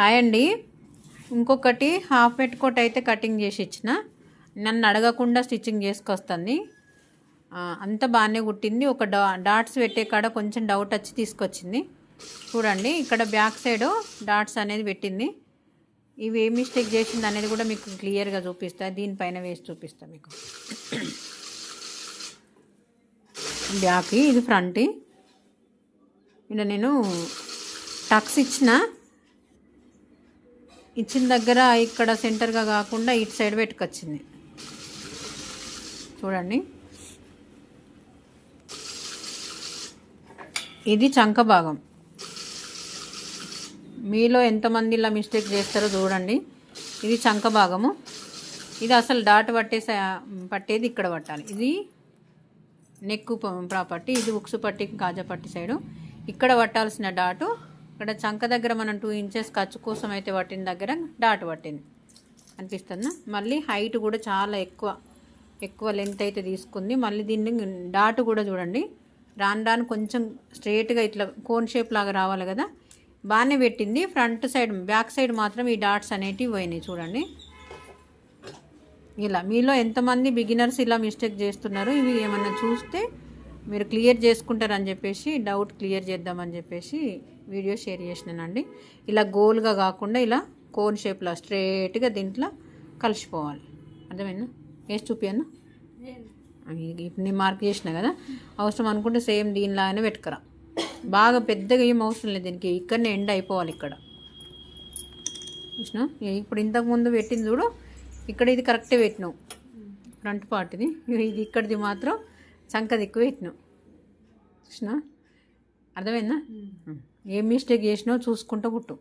Hi అండి. ఇంకొకటి half పెట్టుకోట్ అయితే కటింగ్ చేసి ఇచ్చిన. నన్ను అడగకుండా స్టిచ్చింగ్ చేసుకొస్తుంది. అంత బాగానే కుట్టింది. ఒక డా డాట్స్ పెట్టే కాడ కొంచెం డౌట్ వచ్చి తీసుకొచ్చింది. చూడండి ఇక్కడ బ్యాక్ సైడ్ డాట్స్ అనేది పెట్టింది. ఇవి ఏ మిస్టేక్ చేసింది అనేది కూడా మీకు క్లియర్గా చూపిస్తా. దీనిపైన వేసి చూపిస్తా మీకు. బ్యాక్ ఇది ఫ్రంట్. ఇక్కడ నేను టక్స్ ఇచ్చిన. ఇచ్చిన దగ్గర ఇక్కడ సెంటర్గా కాకుండా ఇటు సైడ్ పెట్టుకొచ్చింది. చూడండి. ఇది చంక భాగం. మీలో ఎంతమంది ఇలా మిస్టేక్ చేస్తారో చూడండి. ఇది చంక భాగము. ఇది అసలు డాట్ పట్టేసే పట్టేది ఇక్కడ పట్టాలి. ఇది నెక్కు ప్రాపర్టీ ఇది ఉక్సు పట్టి కాజా పట్టి సైడు. ఇక్కడ పట్టాల్సిన డాటు ఇక్కడ చంక దగ్గర మనం టూ ఇంచెస్ ఖర్చు కోసం అయితే పట్టిన దగ్గర డాట్ పట్టింది. అనిపిస్తుందా? మళ్ళీ హైట్ కూడా చాలా ఎక్కువ ఎక్కువ లెంత్ అయితే తీసుకుంది. మళ్ళీ దీన్ని డాట్ కూడా చూడండి. రాను రాను కొంచెం స్ట్రేట్గా ఇట్లా కోన్ షేప్ లాగా రావాలి కదా. బాగానే పెట్టింది. ఫ్రంట్ సైడ్ బ్యాక్ సైడ్ మాత్రం ఈ డాట్స్ అనేటివి పోయినాయి చూడండి. ఇలా మీలో ఎంతమంది బిగినర్స్ ఇలా మిస్టేక్ చేస్తున్నారు ఇవి ఏమన్నా చూస్తే మీరు క్లియర్ చేసుకుంటారని చెప్పేసి డౌట్ క్లియర్ చేద్దామని చెప్పేసి వీడియో షేర్ చేసినానండి. ఇలా గోల్గా కాకుండా ఇలా కోన్ షేప్లో స్ట్రేట్గా దీంట్లో కలిసిపోవాలి. అర్థమైందా? వేసి చూపియన్నా ఇప్పుడు నేను మార్క్ చేసిన కదా? అవసరం అనుకుంటే సేమ్ దీనిలాగానే పెట్టుకురా. బాగా పెద్దగా ఏం అవసరం లేదు దీనికి. ఇక్కడనే ఎండ్ అయిపోవాలి ఇక్కడ. చూసినా ఇప్పుడు ఇంతకు ముందు పెట్టింది చూడు. ఇక్కడ ఇది కరెక్టే పెట్టినావు. ఫ్రంట్ పార్ట్ ఇది. ఇది ఇక్కడిది మాత్రం చంకది ఎక్కువ పెట్టినావు. చూసినా అర్థమైందా? ఏం మిస్టేక్ చేసినావు చూసుకుంటూ కుట్టు